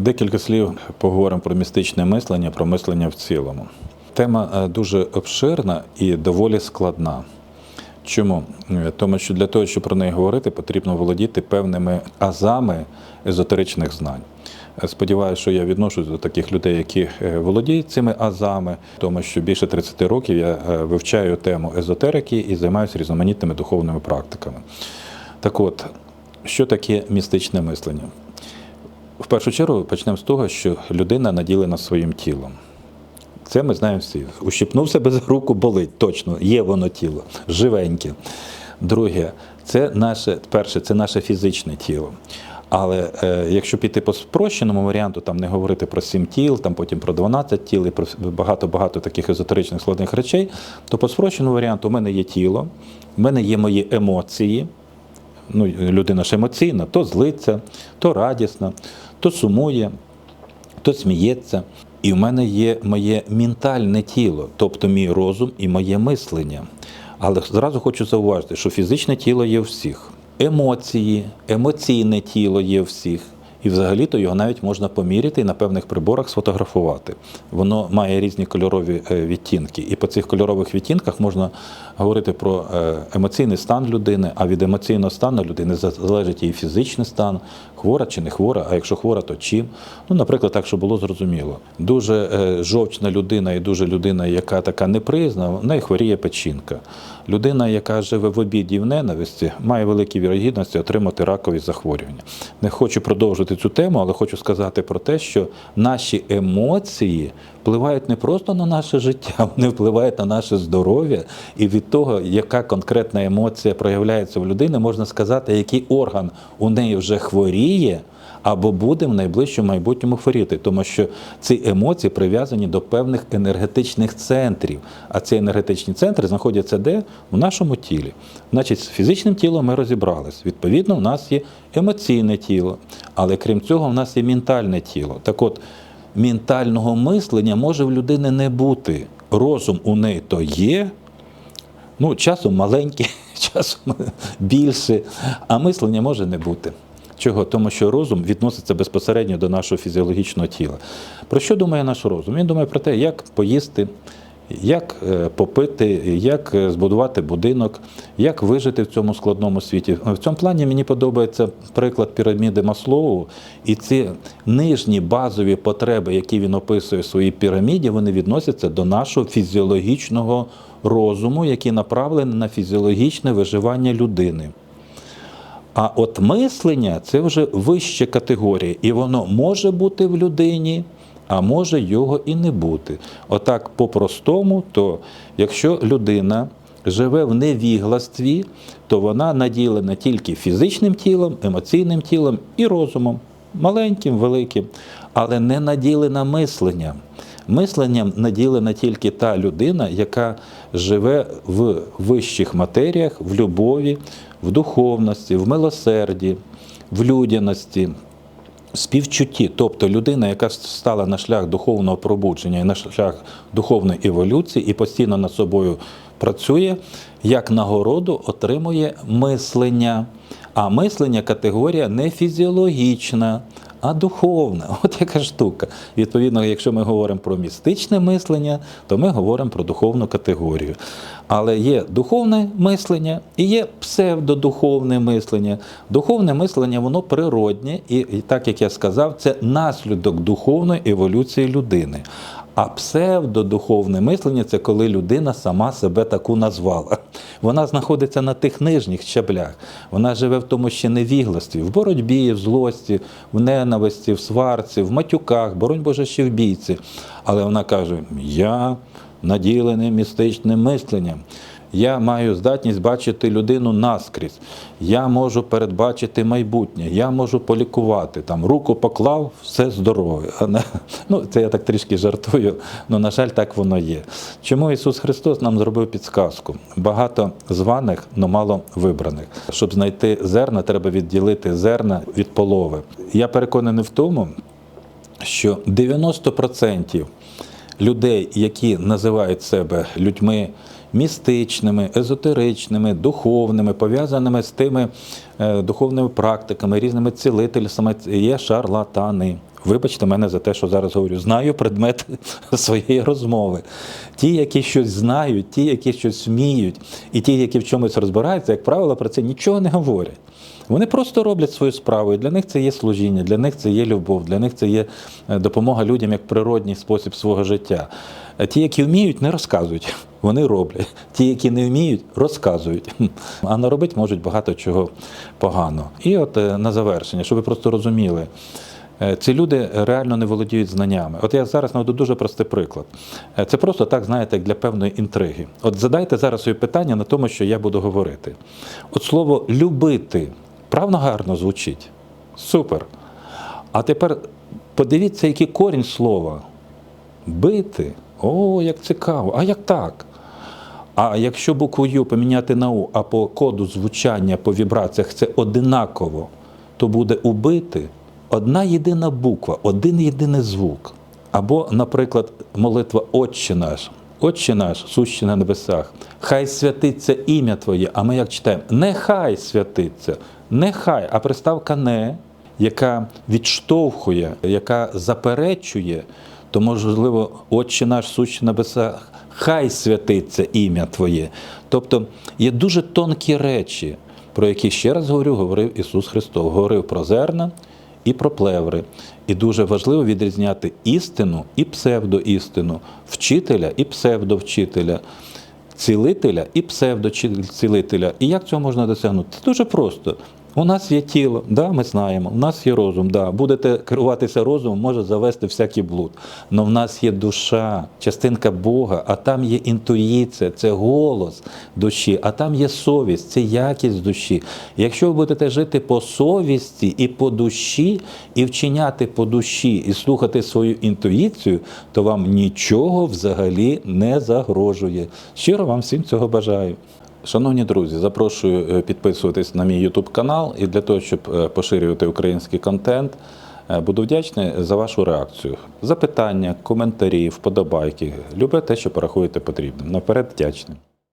Декілька слів поговоримо про містичне мислення, про мислення в цілому. Тема е, дуже обширна і доволі складна. Чому? Е, Тому що для того, щоб про неї говорити, потрібно володіти певними азами езотеричних знань. Е, Сподіваюся, що я відношусь до таких людей, які володіють цими азами, тому що більше 30 років я вивчаю тему езотерики і займаюся різноманітними духовними практиками. Так от, що таке містичне мислення? В першу чергу почнемо з того, що людина наділена своїм тілом. Це ми знаємо всі. Ущипнув себе за руку, болить, точно, є воно тіло, живеньке. Друге, це наше, перше, це наше фізичне тіло. Але е, якщо піти по спрощеному варіанту, там не говорити про сім тіл, там потім про 12 тіл і про багато-багато таких езотеричних складних речей, то по спрощеному варіанту у мене є тіло, в мене є мої емоції, ну, людина ж емоційна, то злиться, то радісна, то сумує, то сміється. І в мене є моє ментальне тіло, тобто мій розум і моє мислення. Але зразу хочу зауважити, що фізичне тіло є у всіх. Емоції, емоційне тіло є у всіх. І взагалі-то його навіть можна поміряти і на певних приборах сфотографувати. Воно має різні кольорові е, відтінки. І по цих кольорових відтінках можна говорити про е, емоційний стан людини, а від емоційного стану людини залежить її фізичний стан, хвора чи не хвора, а якщо хвора, то чим. Ну, наприклад, так, щоб було зрозуміло. Дуже е, жовчна людина і дуже людина, яка така неприязна, в неї хворіє печінка. Людина, яка живе в обіді в ненависті, має великі вірогідності отримати ракові захворювання. Не хочу продовжити цю тему, але хочу сказати про те, що наші емоції впливають не просто на наше життя, вони впливають на наше здоров'я. І від того, яка конкретна емоція проявляється в людини, можна сказати, який орган у неї вже хворіє. Або буде в найближчому майбутньому хворіти, тому що ці емоції прив'язані до певних енергетичних центрів. А ці енергетичні центри знаходяться де? У нашому тілі. Значить, з фізичним тілом ми розібрались. Відповідно, у нас є емоційне тіло, але крім цього, в нас є ментальне тіло. Так от, ментального мислення може в людини не бути. Розум у неї то є, ну, часом маленький, часом більше, а мислення може не бути. Чого? Тому що розум відноситься безпосередньо до нашого фізіологічного тіла. Про що думає наш розум? Він думає про те, як поїсти, як е, попити, як е, збудувати будинок, як вижити в цьому складному світі. В цьому плані мені подобається приклад піраміди Маслоу, і ці нижні базові потреби, які він описує в своїй піраміді, вони відносяться до нашого фізіологічного розуму, який направлений на фізіологічне виживання людини. А от мислення це вже вища категорія, і воно може бути в людині, а може його і не бути. Отак, по-простому, то якщо людина живе в невігластві, то вона наділена тільки фізичним тілом, емоційним тілом і розумом, маленьким, великим, але не наділена мисленням. Мисленням наділена тільки та людина, яка живе в вищих матеріях, в любові, в духовності, в милосерді, в людяності, в співчутті. Тобто людина, яка стала на шлях духовного пробудження і на шлях духовної еволюції і постійно над собою працює, як нагороду отримує мислення. А мислення категорія не фізіологічна, а духовне. От яка штука. Відповідно, якщо ми говоримо про містичне мислення, то ми говоримо про духовну категорію. Але є духовне мислення і є псевдодуховне мислення. Духовне мислення, воно природнє, і, так як я сказав, це наслідок духовної еволюції людини. А псевдодуховне мислення це коли людина сама себе таку назвала. Вона знаходиться на тих нижніх щаблях. Вона живе в тому ще невігластві, в боротьбі, в злості, в ненависті, в сварці, в матюках, боронь Боже, ще в бійці. Але вона каже: Я наділений містичним мисленням. Я маю здатність бачити людину наскрізь. Я можу передбачити майбутнє, я можу полікувати. Там руку поклав, все здорове. Ну, це я так трішки жартую, але на жаль, так воно є. Чому Ісус Христос нам зробив підсказку? Багато званих, але мало вибраних. Щоб знайти зерна, треба відділити зерна від полови. Я переконаний в тому, що 90% людей, які називають себе людьми містичними, езотеричними, духовними, пов'язаними з тими е, духовними практиками, різними цілительствами, є шарлатани. Вибачте мене за те, що зараз говорю. Знаю предмет своєї розмови. Ті, які щось знають, ті, які щось вміють, і ті, які в чомусь розбираються, як правило, про це нічого не говорять. Вони просто роблять свою справу, і для них це є служіння, для них це є любов, для них це є е, допомога людям як природній спосіб свого життя. Е, Ті, які вміють, не розказують, вони роблять. Ті, які не вміють, розказують. А наробити можуть багато чого поганого. І от е, на завершення, щоб ви просто розуміли. Ці люди реально не володіють знаннями. От я зараз наведу дуже простий приклад. Це просто так, знаєте, як для певної інтриги. От задайте зараз собі питання на тому, що я буду говорити. От слово любити правно гарно звучить. Супер. А тепер подивіться, який корінь слова. Бити. О, як цікаво. А як так? А якщо букву Ю поміняти на У, а по коду звучання, по вібраціях це одинаково, то буде убити одна єдина буква, один єдиний звук. Або, наприклад, молитва Отче наш. Отче наш, сущий на небесах, хай святиться ім'я Твоє. А ми як читаємо? Нехай святиться, нехай, а приставка не, яка відштовхує, яка заперечує, то можливо, Отче наш, сущий на небесах, хай святиться ім'я Твоє. Тобто є дуже тонкі речі, про які ще раз говорю, говорив Ісус Христос. Говорив про зерна і про плеври. І дуже важливо відрізняти істину і псевдоістину, вчителя і псевдовчителя, цілителя і псевдоцілителя. І як цього можна досягнути? Це дуже просто. У нас є тіло, да, ми знаємо, у нас є розум, да. будете керуватися розумом, може завести всякий блуд. Але в нас є душа, частинка Бога, а там є інтуїція, це голос душі, а там є совість, це якість душі. Якщо ви будете жити по совісті і по душі, і вчиняти по душі, і слухати свою інтуїцію, то вам нічого взагалі не загрожує. Щиро вам всім цього бажаю. Шановні друзі, запрошую е, підписуватись на мій YouTube канал і для того, щоб е, поширювати український контент, е, буду вдячний за вашу реакцію. Запитання, коментарі, вподобайки. Любе те, що порахуєте потрібним. Наперед вдячний.